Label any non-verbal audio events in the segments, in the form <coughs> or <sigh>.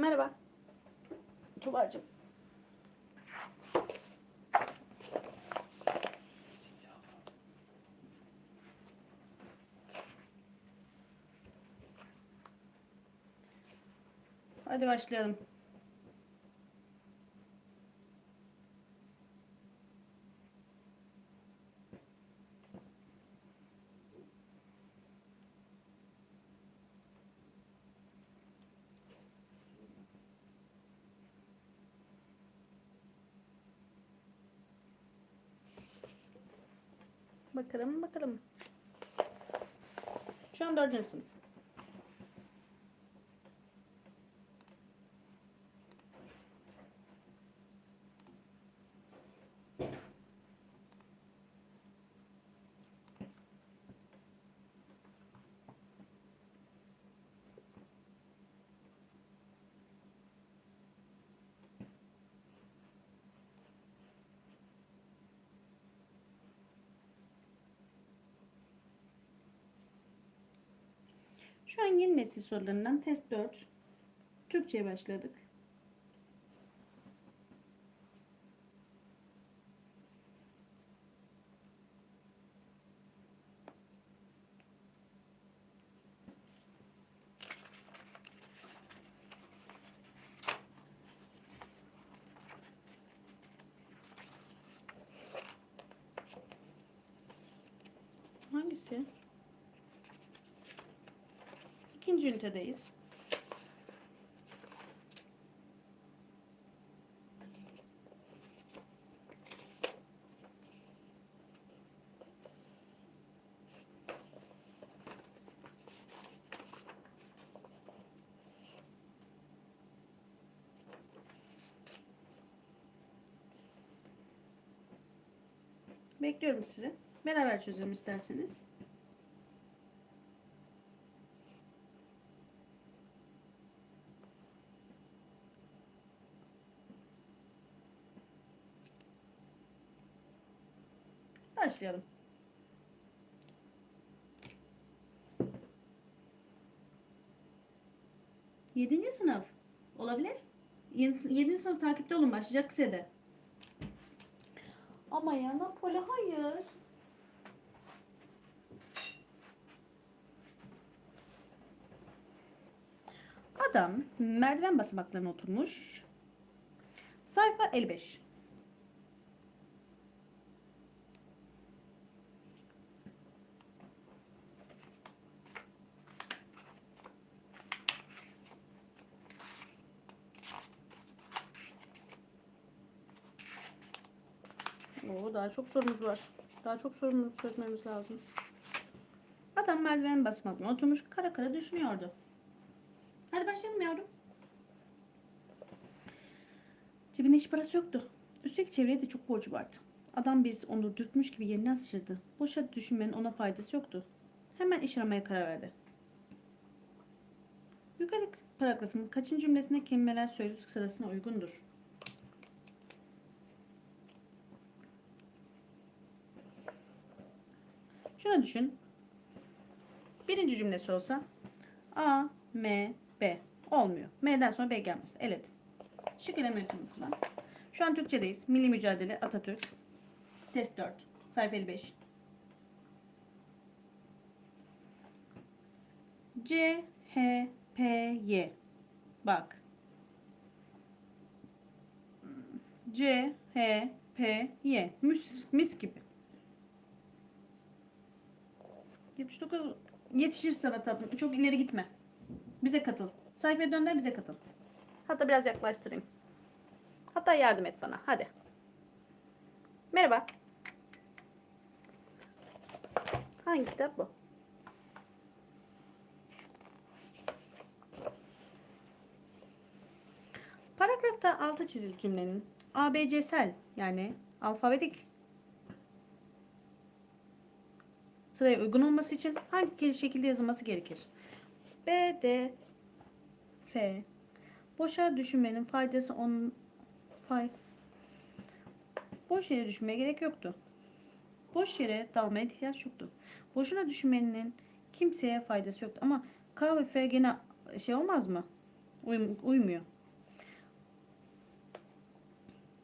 Merhaba. Tuba'cığım. Hadi başlayalım. Bakalım bakalım. Şu an dördüncü sınıf. An yeni nesil sorularından test 4. Türkçe'ye başladık. Hangisi? İkinci ünitedeyiz. Bekliyorum sizi. Beraber çözelim isterseniz. Başlayalım. Yedinci sınıf. Olabilir. Yedi- Yedinci sınıf takipte olun. Başlayacak kısede. Ama ya Napoli hayır. Adam merdiven basamaklarına oturmuş. Sayfa 55. Oo, daha çok sorumuz var. Daha çok sorumuz çözmemiz lazım. Adam merdiven basamaklarına oturmuş kara kara düşünüyordu. Hadi başlayalım yavrum. Cebinde hiç parası yoktu. Üstelik çevreye de çok borcu vardı. Adam birisi onu dürtmüş gibi yerine sıçradı. Boşa düşünmenin ona faydası yoktu. Hemen iş aramaya karar verdi. Yukarıdaki paragrafın kaçıncı cümlesinde kelimeler sözlük sırasına uygundur? Şunu düşün. Birinci cümlesi olsa A, M, B olmuyor. M'den sonra B gelmez. Evet. Şık elementini kullan. Şu an Türkçedeyiz. Milli Mücadele Atatürk. Test 4. Sayfa 55. C, H, P, Y. Bak. C, H, P, Y. Mis, mis gibi. 79 yetişir sana tatlım. Çok ileri gitme. Bize katıl. Sayfaya dönder bize katıl. Hatta biraz yaklaştırayım. Hatta yardım et bana. Hadi. Merhaba. Hangi kitap bu? Paragrafta altı çizili cümlenin ABC'sel yani alfabetik sıraya uygun olması için hangi şekilde yazılması gerekir? B, D, F. Boşa düşünmenin faydası onun fay Boş yere düşünmeye gerek yoktu. Boş yere dalmaya ihtiyaç yoktu. Boşuna düşünmenin kimseye faydası yoktu. Ama K ve F gene şey olmaz mı? Uym- uymuyor.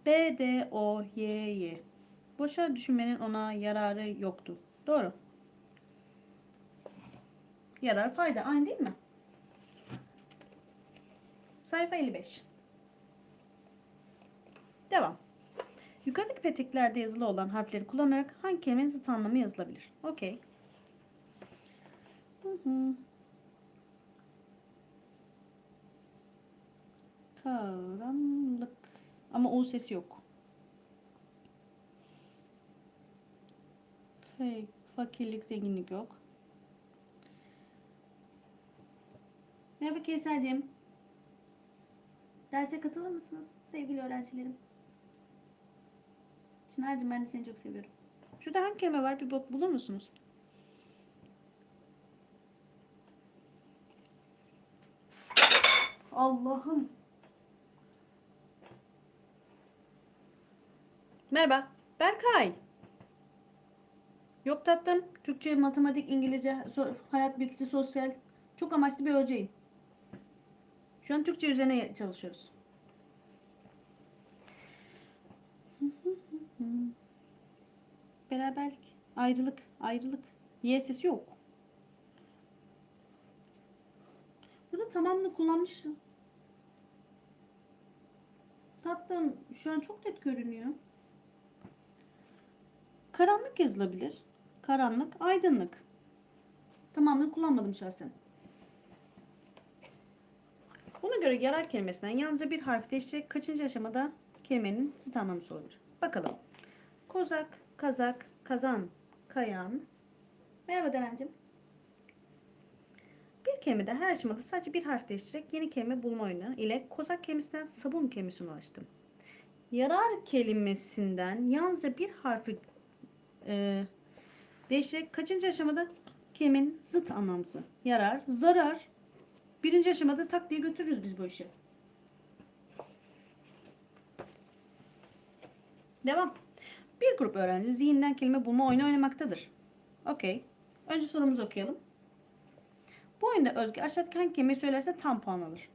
B, D, O, Y, Y. Boşa düşünmenin ona yararı yoktu. Doğru. Yarar fayda aynı değil mi? Sayfa 55. Devam. Yukarıdaki peteklerde yazılı olan harfleri kullanarak hangi kelimenin zıt anlamı yazılabilir? Okey. Karanlık. Ama U sesi yok. Fake, fakirlik, zenginlik yok. Merhaba Kevser'cim. Derse katılır mısınız sevgili öğrencilerim? Çınar'cığım ben de seni çok seviyorum. Şurada hangi kelime var bir bak bulur musunuz? Allah'ım. Merhaba. Berkay. Yok tatlım. Türkçe, matematik, İngilizce, hayat bilgisi, sosyal. Çok amaçlı bir hocayım. Şu an Türkçe üzerine çalışıyoruz. Beraberlik, ayrılık, ayrılık. Y sesi yok. Burada tamamını kullanmıştım. Tatlım şu an çok net görünüyor. Karanlık yazılabilir. Karanlık, aydınlık. Tamamını kullanmadım şahsen. Buna göre yarar kelimesinden yalnızca bir harf değiştirerek kaçıncı aşamada kelimenin zıt anlamı olabilir? Bakalım. Kozak, kazak, kazan, kayan. Merhaba Derencim. Bir kelimede her aşamada sadece bir harf değiştirerek yeni kelime bulma oyunu ile kozak kelimesinden sabun kelimesine ulaştım. Yarar kelimesinden yalnızca bir harfi e, değiştirerek kaçıncı aşamada kelimenin zıt anlamsı? Yarar, zarar. Birinci aşamada tak diye götürürüz biz bu işi. Devam. Bir grup öğrenci zihinden kelime bulma oyunu oynamaktadır. Okey. Önce sorumuzu okuyalım. Bu oyunda Özge aşağıdaki hangi kelimeyi söylerse tam puan alır.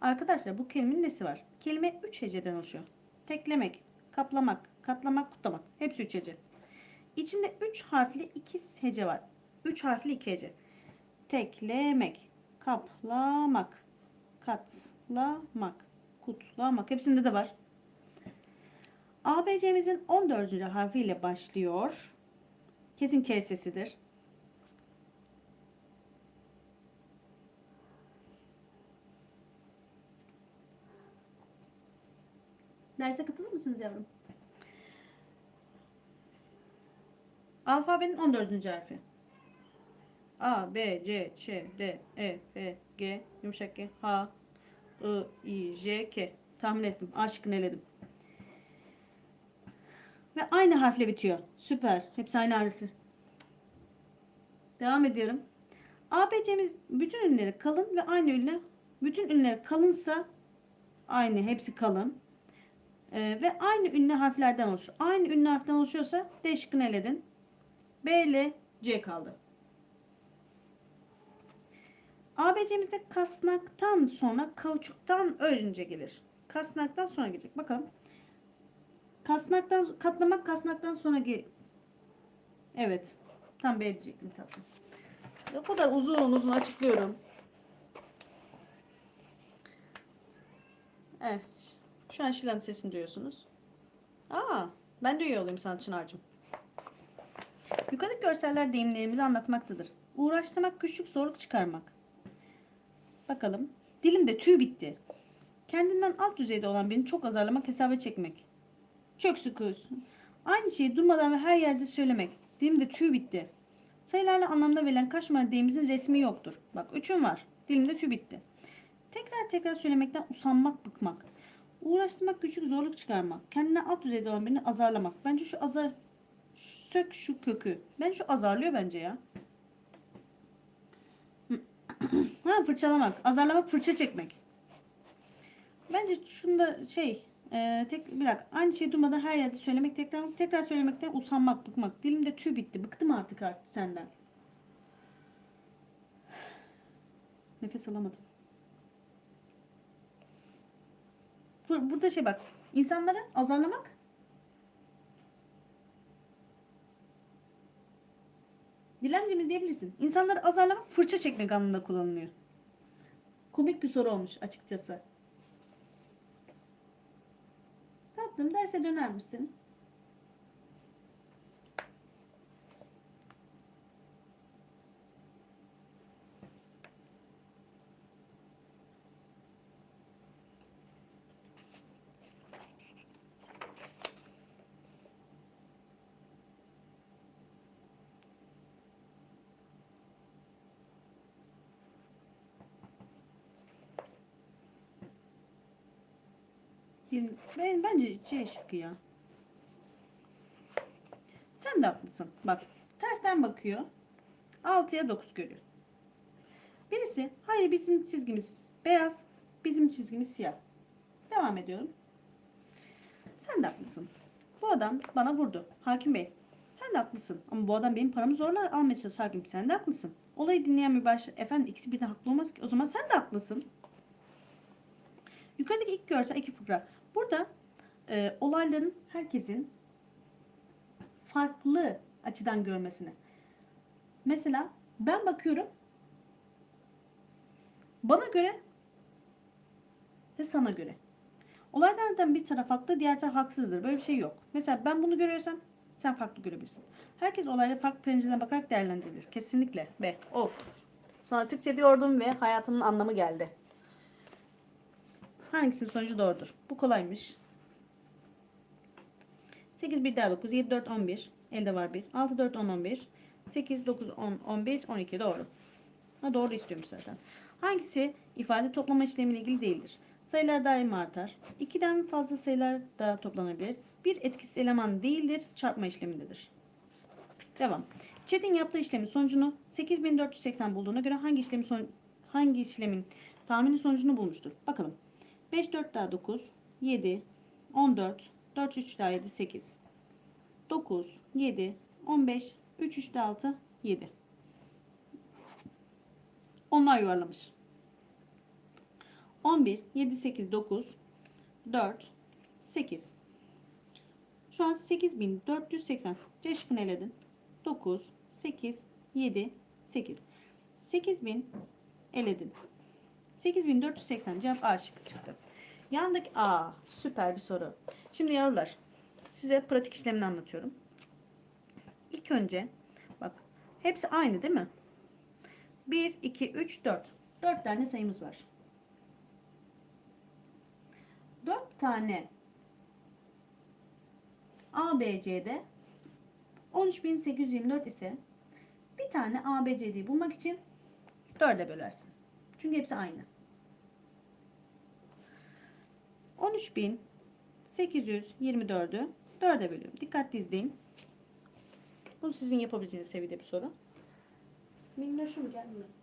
Arkadaşlar bu kelimenin nesi var? Kelime 3 heceden oluşuyor. Teklemek, kaplamak, katlamak, kutlamak. Hepsi 3 hece. İçinde 3 harfli 2 hece var. 3 harfli 2 hece. Teklemek, kaplamak, katlamak, kutlamak. Hepsinde de var. ABC'mizin 14. harfiyle başlıyor. Kesin K sesidir. Derse katılır mısınız yavrum? Alfabenin 14. harfi. A, B, C, Ç, D, E, F, G, yumuşak G, H, I, I, J, K. Tahmin ettim. A şıkkını eledim. Ve aynı harfle bitiyor. Süper. Hepsi aynı harfle. Devam ediyorum. ABC'miz bütün ünleri kalın ve aynı ünle bütün ünler kalınsa aynı hepsi kalın. Ee, ve aynı ünlü harflerden oluşuyor. Aynı ünlü harften oluşuyorsa D şıkkını eledin. B ile C kaldı. ABC'mizde kasnaktan sonra kauçuktan önce gelir. Kasnaktan sonra gelecek. Bakalım. Kasnaktan katlamak kasnaktan sonra gel. Evet. Tam B diyecektim tatlım. O kadar uzun uzun açıklıyorum. Evet. Şu an Şilan sesini duyuyorsunuz. Aa, ben de üye olayım sana Çınar'cığım. Yukarıdaki görseller deyimlerimizi anlatmaktadır. Uğraştırmak, güçlük, zorluk çıkarmak. Bakalım. Dilimde tüy bitti. Kendinden alt düzeyde olan birini çok azarlamak, hesaba çekmek. Çok sıkıyorsun. Aynı şeyi durmadan ve her yerde söylemek. Dilimde tüy bitti. Sayılarla anlamda verilen kaç deyimimizin resmi yoktur. Bak üçüm var. Dilimde tüy bitti. Tekrar tekrar söylemekten usanmak, bıkmak. Uğraştırmak, küçük zorluk çıkarmak. Kendine alt düzeyde olan birini azarlamak. Bence şu azar... Sök şu kökü. Ben şu azarlıyor bence ya. Ha fırçalamak. Azarlamak, fırça çekmek. Bence şunda şey... E, tek, bir dakika. Aynı şeyi durmadan her yerde söylemek, tekrar tekrar söylemekten usanmak, bıkmak. Dilimde tüy bitti. Bıktım artık artık senden. Nefes alamadım. Burada şey bak. insanları azarlamak. Dilemcimiz diyebilirsin. İnsanları azarlamak fırça çekmek anlamında kullanılıyor. Komik bir soru olmuş açıkçası. Tatlım derse döner misin? Ben, bence C şıkkı ya. Sen de haklısın. Bak tersten bakıyor. 6'ya 9 görüyor. Birisi hayır bizim çizgimiz beyaz. Bizim çizgimiz siyah. Devam ediyorum. Sen de haklısın. Bu adam bana vurdu. Hakim Bey. Sen de haklısın. Ama bu adam benim paramı zorla almaya çalışıyor hakim. Sen de haklısın. Olayı dinleyen mübaşir. Efendim ikisi birden haklı olmaz ki. O zaman sen de haklısın. Yukarıdaki ilk görsel iki fıkra. Burada e, olayların herkesin farklı açıdan görmesini. Mesela ben bakıyorum bana göre ve sana göre. Olaylardan bir taraf haklı, diğer taraf haksızdır. Böyle bir şey yok. Mesela ben bunu görüyorsam sen farklı görebilirsin. Herkes olayları farklı pencereden bakarak değerlendirilir. Kesinlikle. Ve of. Sonra Türkçe diyordum ve hayatımın anlamı geldi. Hangisinin sonucu doğrudur? Bu kolaymış. 8 1 daha 9 7 4 11 elde var 1 6 4 10 11 8 9 10 11 12 doğru. Ha, doğru istiyormuş zaten. Hangisi ifade toplama işlemiyle ilgili değildir? Sayılar daima artar. 2'den fazla sayılar da toplanabilir. Bir etkisiz eleman değildir, çarpma işlemindedir. Devam. Çetin yaptığı işlemin sonucunu 8480 bulduğuna göre hangi işlemin son hangi işlemin tahmini sonucunu bulmuştur? Bakalım. 5 4 daha 9 7 14 4 3 daha 7 8 9 7 15 3 3 daha 6 7 Onlar yuvarlamış. 11 7 8 9 4 8 Şu an 8480 C şıkkını eledin. 9 8 7 8 8000 eledin. 8480 cevap A şıkkı çıktı. Yandaki A süper bir soru. Şimdi yavrular size pratik işlemini anlatıyorum. İlk önce bak hepsi aynı değil mi? 1, 2, 3, 4. 4 tane sayımız var. 4 tane ABC'de 13824 ise bir tane ABC'yi bulmak için 4'e bölersin. Çünkü hepsi aynı. 13.824'ü 4'e bölüyorum. Dikkatli izleyin. Bu sizin yapabileceğiniz seviyede bir soru. Minnoşum gel buraya.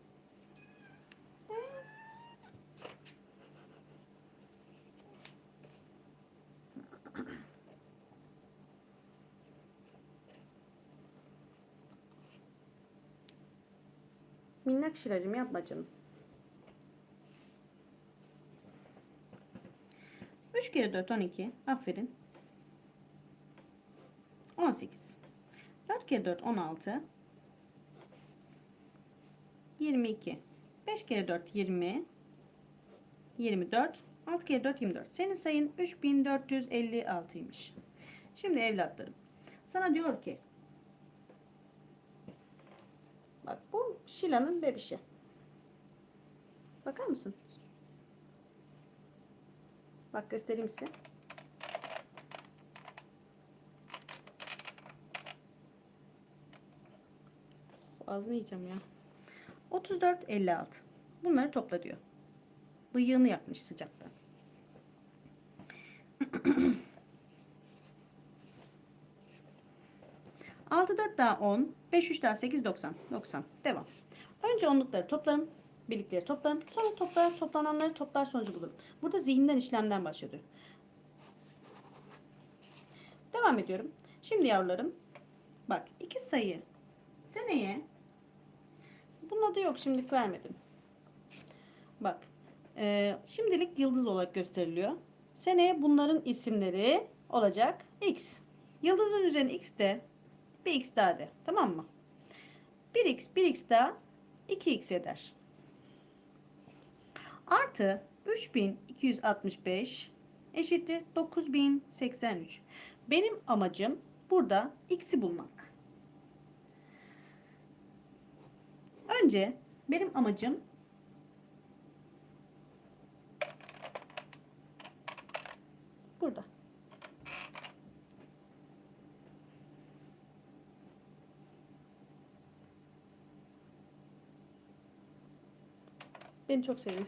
Minnak şiracım yapma canım. Kere 4 12. Aferin. 18. 4 kere 4 16. 22. 5 kere 4 20. 24. 6 kere 4 24. Senin sayın 3456'ymış. Şimdi evlatlarım. Sana diyor ki Bak bu Şila'nın bebişi. Bakar mısın? Bak göstereyim size. Ağzını yiyeceğim ya. 34 56. Bunları topla diyor. Bıyığını yakmış sıcaktan. Altı dört daha 10. 5 3 daha 8 90. 90. Devam. Önce onlukları toplarım. Birlikleri toplarım. Sonra toplar, toplananları toplar sonucu bulurum. Burada zihinden işlemden başlıyor. Devam ediyorum. Şimdi yavrularım. Bak iki sayı seneye bunun adı yok şimdilik vermedim. Bak e, şimdilik yıldız olarak gösteriliyor. Seneye bunların isimleri olacak x. Yıldızın üzerine x de bir x daha de. Tamam mı? 1x 1x daha 2x eder. Artı 3265 eşittir 9083. Benim amacım burada x'i bulmak. Önce benim amacım burada. Beni çok seviyor.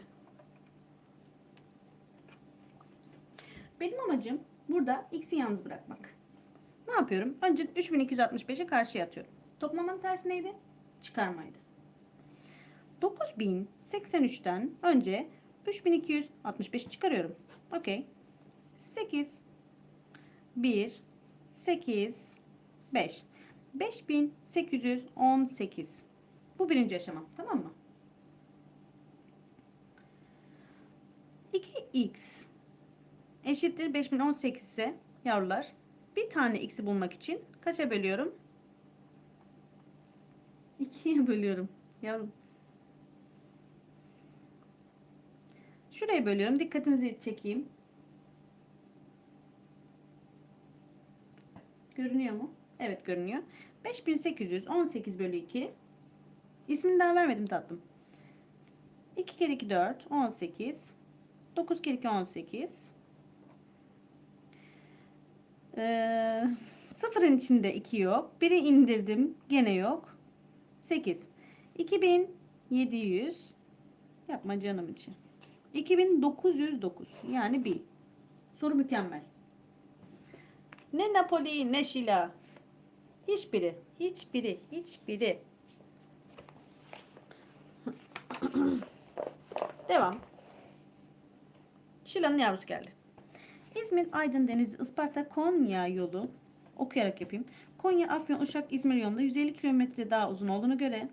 Benim amacım burada x'i yalnız bırakmak. Ne yapıyorum? Önce 3265'e karşıya atıyorum. Toplamanın tersi neydi? Çıkarmaydı. 9083'ten önce 3265 çıkarıyorum. Okey. 8 1 8 5 5818 Bu birinci aşama. Tamam mı? 2x eşittir 5018 ise yavrular bir tane x'i bulmak için kaça bölüyorum? 2'ye <laughs> bölüyorum. Yavrum. Şuraya bölüyorum. Dikkatinizi çekeyim. Görünüyor mu? Evet görünüyor. 5818 bölü 2. İsmini daha vermedim tatlım. 2 kere 2 4. 18. 9 kere 2 18. Ee, sıfırın içinde 2 yok. Biri indirdim. Gene yok. 8. 2700 yapma canım için. 2909 yani bir. Soru mükemmel. Ne Napoli ne Şila. Hiçbiri. Hiçbiri. Hiçbiri. Devam. Şila'nın yavrusu geldi. İzmir, Aydın, Denizli, Isparta, Konya yolu okuyarak yapayım. Konya, Afyon, Uşak, İzmir yolunda 150 kilometre daha uzun olduğuna göre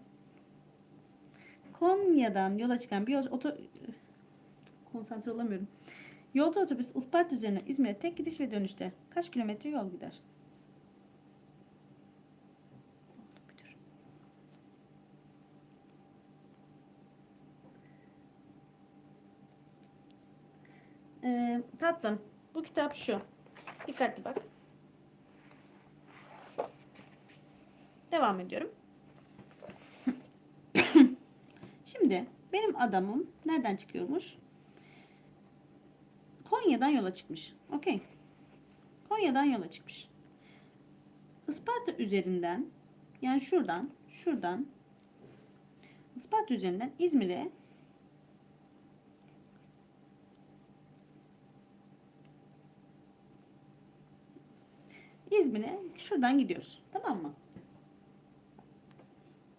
Konya'dan yola çıkan bir oto konsantre olamıyorum. Yolda otobüs Isparta üzerine İzmir'e tek gidiş ve dönüşte kaç kilometre yol gider? Ee, tatlım bu kitap şu. Dikkatli bak. Devam ediyorum. <coughs> Şimdi benim adamım nereden çıkıyormuş? Konya'dan yola çıkmış. Okey. Konya'dan yola çıkmış. Isparta üzerinden yani şuradan şuradan Isparta üzerinden İzmir'e İzmir'e şuradan gidiyoruz. Tamam mı?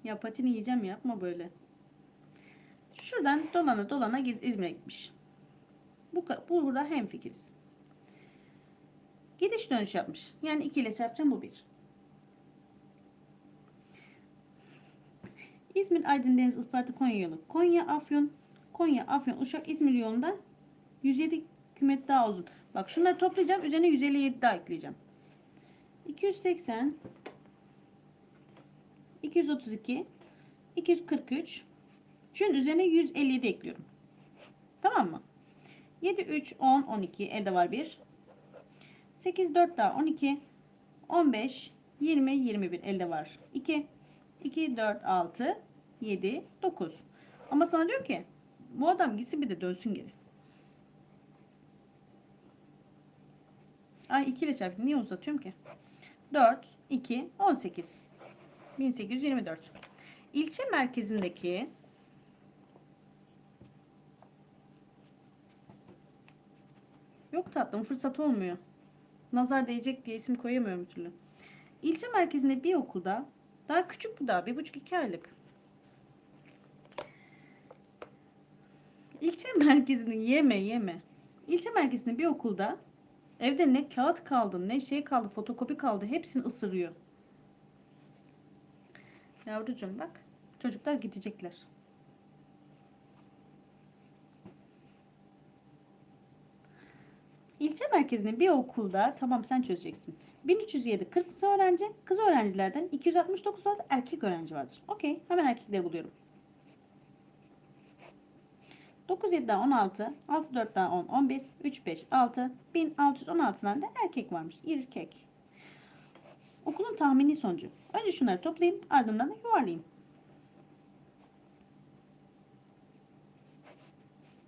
Ya patini yiyeceğim yapma böyle. Şuradan dolana dolana İzmir'e gitmiş. Bu, bu burada hem fikiriz. Gidiş dönüş yapmış. Yani 2 ile çarpacağım bu 1. İzmir, Aydın, Deniz, Isparta, Konya yolu. Konya, Afyon, Konya, Afyon, Uşak, İzmir yolunda 107 km daha uzun. Bak şunları toplayacağım. Üzerine 157 daha ekleyeceğim. 280 232 243 Şunun üzerine 157 ekliyorum. Tamam mı? 7 3 10 12 elde var 1. 8 4 daha 12 15 20 21 elde var 2. 2 4 6 7 9. Ama sana diyor ki bu adam gitsin bir de dönsün geri. Ay 2 ile çarpayım. Niye uzatıyorum ki? 4, 2, 18. 1824. İlçe merkezindeki Yok tatlım fırsat olmuyor. Nazar değecek diye isim koyamıyorum bir türlü. İlçe merkezinde bir okulda daha küçük bu daha bir buçuk iki aylık. İlçe <laughs> merkezini yeme yeme. İlçe merkezinde bir okulda Evde ne kağıt kaldı ne şey kaldı fotokopi kaldı hepsini ısırıyor. Yavrucuğum bak çocuklar gidecekler. İlçe merkezinde bir okulda tamam sen çözeceksin. 1307 40 kız öğrenci, kız öğrencilerden 269 adet erkek öğrenci vardır. Okey, hemen erkekleri buluyorum. 9 7 daha 16, 6 4 daha 10, 11, 3 5 6, 1616 tane de erkek varmış. İrkek. Okulun tahmini sonucu. Önce şunları toplayayım, ardından da yuvarlayayım.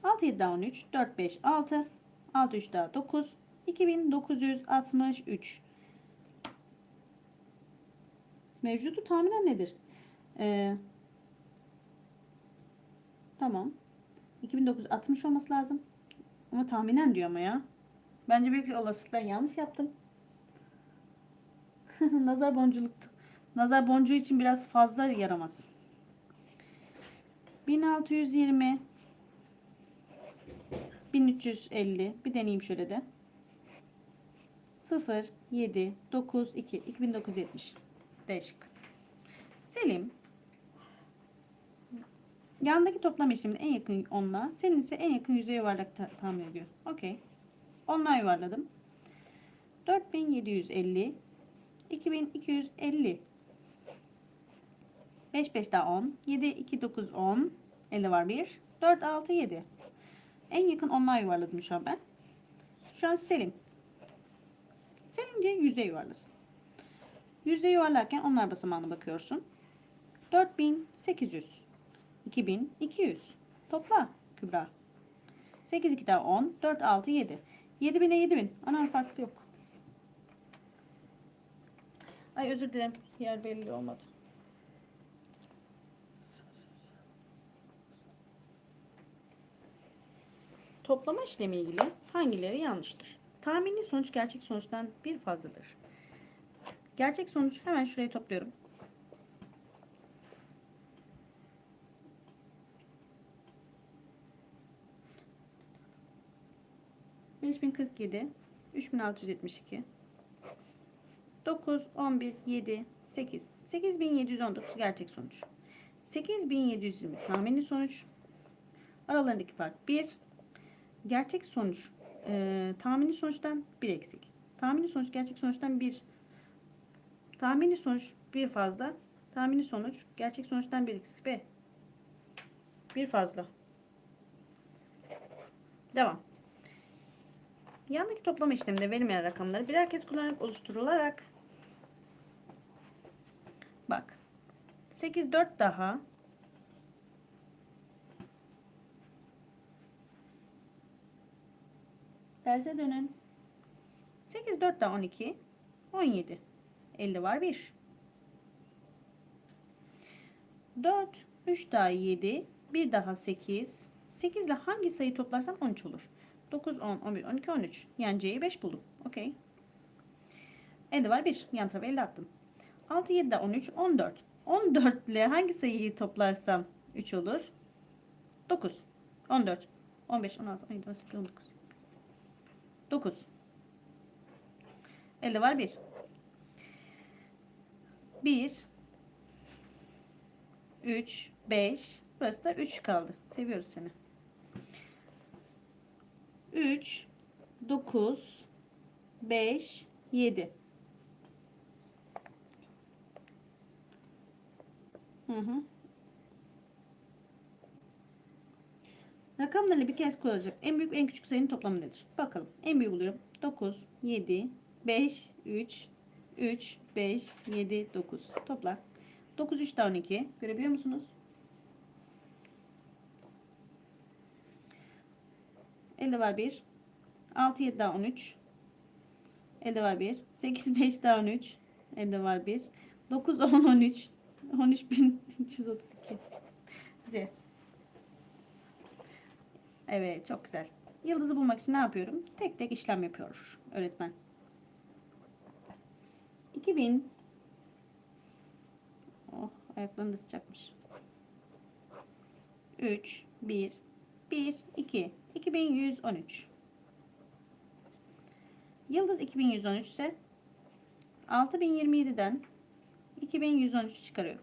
6 7 daha 13, 4 5 6, 6 3 daha 9, 2963. Mevcudu tahminen nedir? Ee, tamam. 2960 olması lazım. Ama tahminen diyor ama ya. Bence büyük olasılıkla yanlış yaptım. <laughs> Nazar bonculuktu. Nazar boncuğu için biraz fazla yaramaz. 1620 1350 bir deneyeyim şöyle de. 0 7 9 2 2970 değişik. Selim Yandaki toplam işlemin en yakın onla, senin ise en yakın yüzeye yuvarlak ta- tahmin ediyor. Okey. Onla yuvarladım. 4750 2250 5 5 daha 10 7 2 9 10 50 var 1 4 6 7 en yakın onla yuvarladım şu an ben. Şu an Selim. Selim diye yüzde yuvarlasın. Yüzde yuvarlarken onlar basamağına bakıyorsun. 4800 2200 topla Kübra. 8 2 daha 10 4 6 7 7000'e 7000 ana farklı yok. Ay özür dilerim yer belli olmadı. Toplama işlemi ilgili hangileri yanlıştır? Tahmini sonuç gerçek sonuçtan bir fazladır. Gerçek sonuç hemen şuraya topluyorum. 5047 3672 9 11 7 8 8719 gerçek sonuç. 8720 tahmini sonuç. Aralarındaki fark 1. Gerçek sonuç e, tahmini sonuçtan 1 eksik. Tahmini sonuç gerçek sonuçtan 1. Tahmini sonuç 1 fazla. Tahmini sonuç gerçek sonuçtan 1 eksik. B. 1 fazla. Devam. Yandaki toplama işleminde verilmeyen rakamları birer kez kullanarak oluşturularak bak 8 4 daha Terse dönün. 8 4 daha 12 17 50 var 1 4 3 daha 7 1 daha 8 8 ile hangi sayı toplarsam 13 olur. 9 10 11 12 13 yani C'yi 5 buldum. Okey. 50 var 1 yan tarafa 50 attım. 6 7 daha 13 14 14 ile hangi sayıyı toplarsam 3 olur. 9 14 15 16 17 18 19 9. Elde var 1. 1 3 5 Burası da 3 kaldı. Seviyoruz seni. 3 9 5 7 Hı hı. Rakamlarını bir kez koyacak. En büyük en küçük sayının toplamı nedir? Bakalım. En büyük buluyorum. 9, 7, 5, 3, 3, 5, 7, 9. Topla. 9, 3 daha 12. Görebiliyor musunuz? Elde var 1. 6, 7 daha 13. Elde var 1. 8, 5 daha 13. Elde var 1. 9, 10, 13. 13.332. C. Evet çok güzel. Yıldızı bulmak için ne yapıyorum? Tek tek işlem yapıyor öğretmen. 2000 Oh ayaklarım da sıcakmış. 3 1 1 2 2113 Yıldız 2113 ise 6027'den 2113 çıkarıyorum.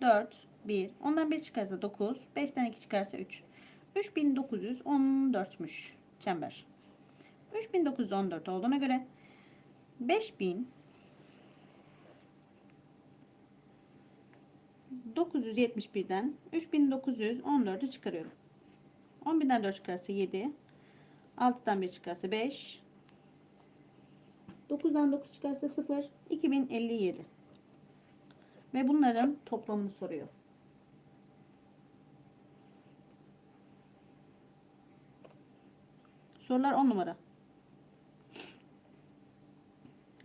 4 1 ondan 1 çıkarsa 9 5'ten 2 çıkarsa 3 3914'müş çember. 3914 olduğuna göre 5000 971'den 3914'ü çıkarıyorum. 10.000'den 4 çıkarsa 7. 6'dan 1 çıkarsa 5. 9'dan 9 çıkarsa 0. 2057. Ve bunların toplamını soruyor. Sorular 10 numara.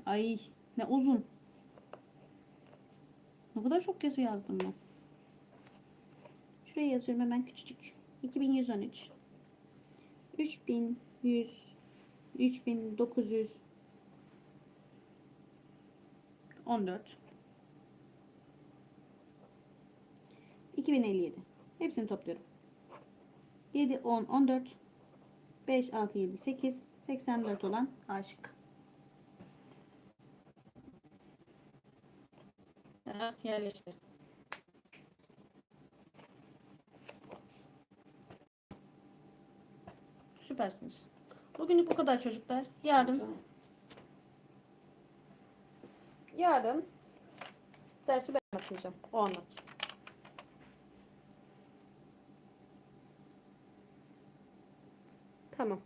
Ay ne uzun. Ne kadar çok yazı yazdım ben. Şuraya yazıyorum hemen küçücük. 2113 3100 3900 14 2057 hepsini topluyorum. 7 10 14 5 6 7 8 84 olan aşık. Yerleştir Süpersiniz. Bugünlük bu kadar çocuklar. Yarın yarın dersi ben anlatacağım. O anlat. Tamam.